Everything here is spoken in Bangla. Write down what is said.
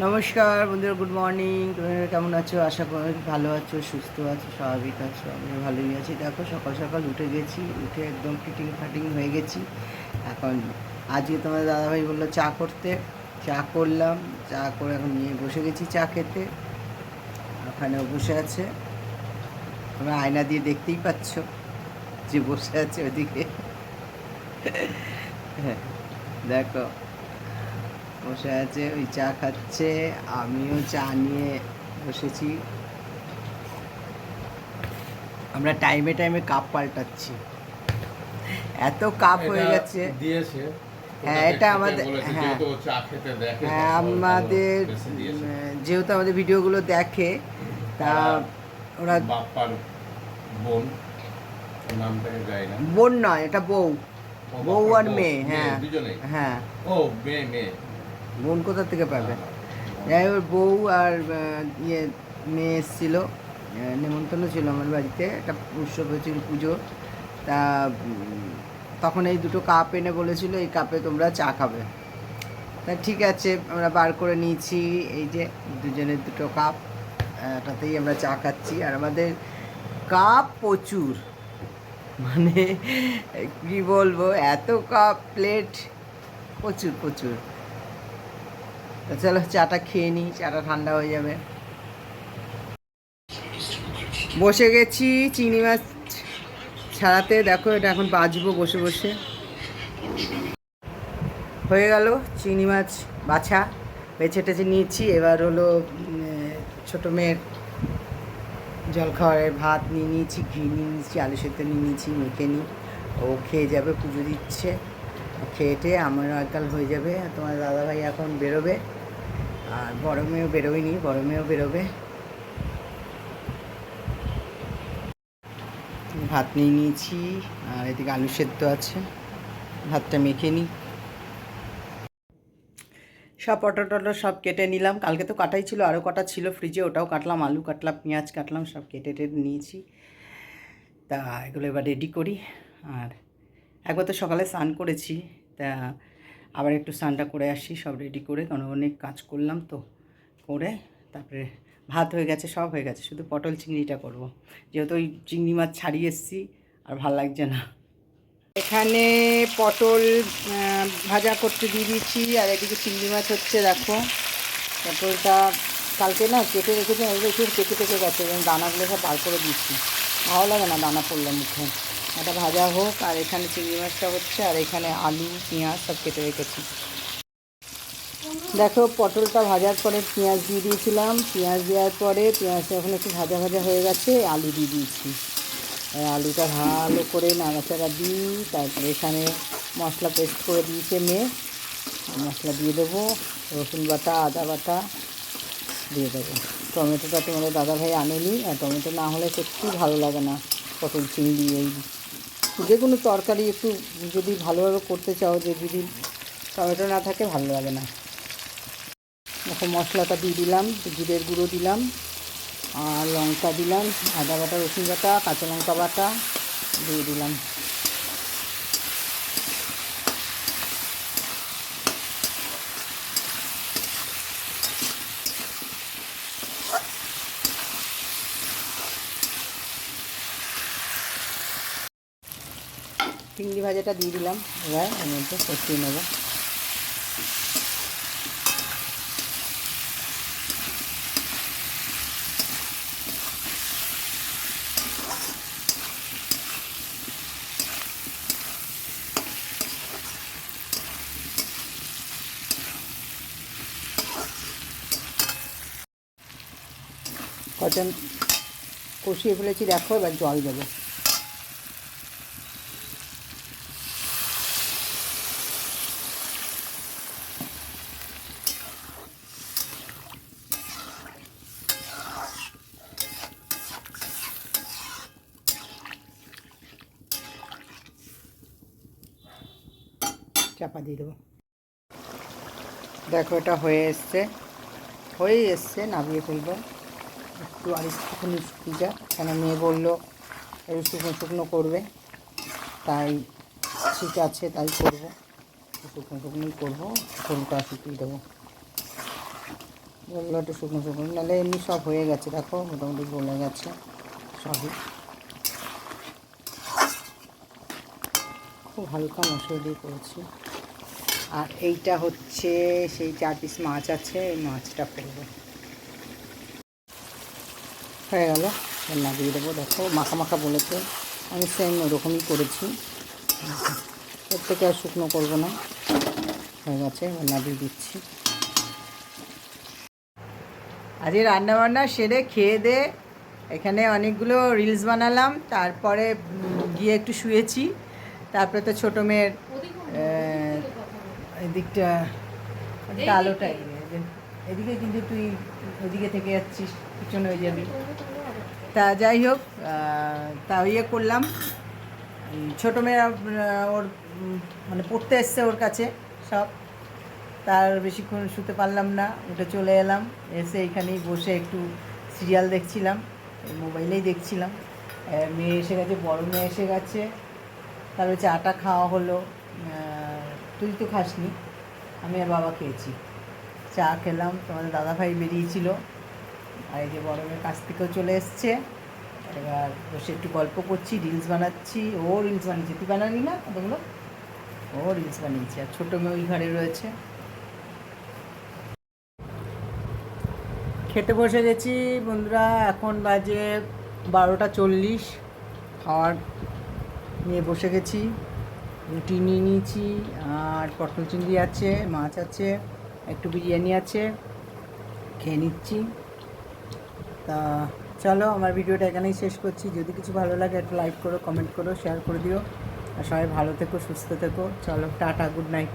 নমস্কার বন্ধুরা গুড মর্নিং কেমন আছো? আশা করি ভালো আছো সুস্থ আছো স্বাভাবিক আছো। আমি ভালোই আছি। দেখো সকাল সকাল উঠে গেছি উঠে একদম ফিটিং ফাটিং হয়ে গেছি। এখন আজকে তোমার দাদাভাই বলল চা করতে। চা করলাম চা করে এখন নিয়ে বসে গেছি চা খেতে। ওখানেও বসে আছে। তোমরা আয়না দিয়ে দেখতেই পাচ্ছ যে বসে আছে ওদিকে। হ্যাঁ, দেখো বসে আছে ওই চা খাচ্ছে আমিও চা নিয়ে বসেছি। আমরা টাইমে টাইমে কাপ পাল্টাচ্ছি। এত কাপ হয়ে গেছে। দিয়েছে। হ্যাঁ, এটা আমাদের- হ্যাঁ। হ্যাঁ আমাদের যেহেতু আমাদের ভিডিওগুলো দেখে তা ওরা বোন বোন নয় এটা বউ। বউ আর মেয়ে হ্যাঁ। হ্যাঁ। ও মেয়ে মেয়ে। বোন কোথা থেকে পাবে? যাই হোক বউ আর ইয়ে মেয়ে এসেছিল নেমন্তন্ন ছিল আমার বাড়িতে, একটা উৎসব হয়েছিল পুজো। তা তখন এই দুটো কাপ এনে বলেছিল, এই কাপে তোমরা চা খাবে। তা ঠিক আছে, আমরা বার করে নিয়েছি, এই যে দুজনের দুটো কাপ এটাতেই আমরা চা খাচ্ছি। আর আমাদের কাপ প্রচুর। মানে কি বলব, এত কাপ প্লেট প্রচুর প্রচুর। তা চলো চাটা খেয়ে নিই, চাটা ঠান্ডা হয়ে যাবে। বসে গেছি চিংড়ি মাছ ছাড়াতে, দেখো এটা এখন বাজবো বসে বসে। হয়ে গেল চিংড়ি মাছ বাছা, বেছে টেছে নিয়েছি। এবার হলো ছোটো মেয়ের জলখাবারের ভাত নিয়ে নিয়েছি, ঘি নিয়ে নিয়েছি, আলু সেদ্ধ নিয়ে নিয়েছি, মেখে নিই। ও খেয়ে যাবে, পুজো দিচ্ছে। খেয়ে টেয়ে আমার আজকাল হয়ে যাবে তোমার দাদাভাই এখন বেরোবে, আর মেয়েও বেরোয়নি মেয়েও বেরোবে। ভাত নিয়ে নিয়েছি, আর এদিকে আলু সেদ্ধ আছে, ভাতটা মেখে নিই। সব পটো টটো সব কেটে নিলাম, কালকে তো কাটাই ছিল, আরও কটা ছিল ফ্রিজে, ওটাও কাটলাম, আলু কাটলাম, পেঁয়াজ কাটলাম, সব কেটে টেটে নিয়েছি। তা এগুলো এবার রেডি করি, আর একবার তো সকালে স্নান করেছি তা আবার একটু স্নানটা করে আসি, সব রেডি করে, কারণ অনেক কাজ করলাম তো, করে তারপরে ভাত হয়ে গেছে, সব হয়ে গেছে, শুধু পটল চিংড়িটা করব। যেহেতু ওই চিংড়ি মাছ ছাড়িয়ে এসেছি, আর ভালো লাগছে না। এখানে পটল ভাজা করতে দিয়ে দিয়েছি, আর এদিকে চিংড়ি মাছ হচ্ছে, দেখো। পটলটা কালকে না কেটে রেখেছি একটু কেটে কেটে গেছে, এবং দানাগুলো সব বার করে দিচ্ছি ভালো লাগে না দানা পড়লে মুখে। এটা ভাজা হোক, আর এখানে চিংড়ি মাছটা হচ্ছে, আর এখানে আলু, পেঁয়াজ সব কেটে রেখেছি। দেখো, পটলটা ভাজার পরে পেঁয়াজ দিয়ে দিয়েছিলাম। পেঁয়াজ দেওয়ার পরে পেঁয়াজটা এখন একটু ভাজা ভাজা হয়ে গেছে, আলু দিয়ে দিয়েছি। আলুটা ভালো করে নাড়াচাড়া দিই, তারপরে এখানে মশলা পেস্ট করে দিয়েছে মেয়ে। মশলা দিয়ে দেবো, রসুন বাটা, আদা বাটা দিয়ে দেবো। টমেটোটা তোমাদের দাদাভাই আনেনি, আর টমেটো না হলে সত্যি ভালো লাগে না, পটল, চিংড়ি, এই যে কোনো তরকারি একটু যদি ভালোভাবে করতে চাও, যে যদি টমেটো না থাকে, ভালো লাগে না। দেখো মশলাটা দিয়ে দিলাম, জিরের গুঁড়ো দিলাম, আর লঙ্কা দিলাম, আদা বাটা, রসুন বাটা, কাঁচা লঙ্কা বাটা দিয়ে দিলাম। চিংড়ি ভাজাটা দিয়ে দিলাম। এবার এর মধ্যে কষিয়ে নেব। কষিয়ে ফেলেছি, দেখো এবার জল দেবো। চাপা দিয়ে দেবো। দেখো, এটা হয়ে এসছে। হয়েই এসছে নামিয়ে ফেলব। একটু আর একটুখানি শুকিয়ে যাক কেন মেয়ে বলল একটু শুকনো শুকনো করবে। তাই ঠিক আছে, তাই করব। শুকনো শুকনোই করব, ফুলটা শুকিয়ে দেবো। বলল একটু শুকনো শুকনো। নাহলে এমনি সব হয়ে গেছে। দেখো, মোটামুটি গলে গেছে সবই। খুব হালকা মশলা দিয়ে করেছি। আর এইটা হচ্ছে সেই চার পিস মাছ আছে এই মাছটা করব। হয়ে গেল রান্না দিয়ে দেবো। দেখো মাখা মাখা বলেছে। আমি সেম ওরকমই করেছি। এর থেকে আর শুকনো করব না। হয়ে গেছে রান্না দিয়ে দিচ্ছি। আজকে রান্না বান্না সেরে খেয়ে দে। এখানে অনেকগুলো রিলস বানালাম। তারপরে গিয়ে একটু শুয়েছি। তারপরে তো ছোটো মেয়ের এদিকটা এদিকটা আলোটাই এদিকে কিন্তু তুই ওদিকে থেকে যাচ্ছিস পিছনে হয়ে যাবি। তা যাই হোক তা ইয়ে করলাম। ছোটো মেয়ে আহ, ওর মানে পড়তে এসছে ওর কাছে সব। তার বেশিক্ষণ শুতে পারলাম না উঠে চলে এলাম। এসে এখানেই বসে একটু সিরিয়াল দেখছিলাম মোবাইলেই দেখছিলাম। মেয়ে এসে গেছে বড় মেয়ে এসে গেছে। তারপরে চাটা খাওয়া হলো তুই তো খাসনি। আমি আর বাবা খেয়েছি। চা খেলাম, তোমাদের দাদাভাই বেরিয়েছিল। আর এই যে বড় মেয়ের কাছ থেকেও চলে এসছে। এবার বসে একটু গল্প করছি রিলস বানাচ্ছি। ও রিলস বানিয়েছে। তুই বানানি না কতগুলো ও রিলস বানিয়েছে। আর ছোটো মেয়ে ওই ঘরে রয়েছে। খেতে বসে গেছি বন্ধুরা। এখন বাজে বারোটা চল্লিশ। খাওয়ার নিয়ে বসে গেছি। রুটি নিয়ে নিয়েছি, আর পটল চিংড়ি আছে, মাছ আছে, একটু বিরিয়ানি আছে, খেয়ে নিচ্ছি। তা চলো, আমার ভিডিওটা এখানেই শেষ করছি। যদি কিছু ভালো লাগে, একটু লাইক করো কমেন্ট করো শেয়ার করে দিও। আর সবাই ভালো থেকো, সুস্থ থেকো। চলো, টাটা গুড নাইট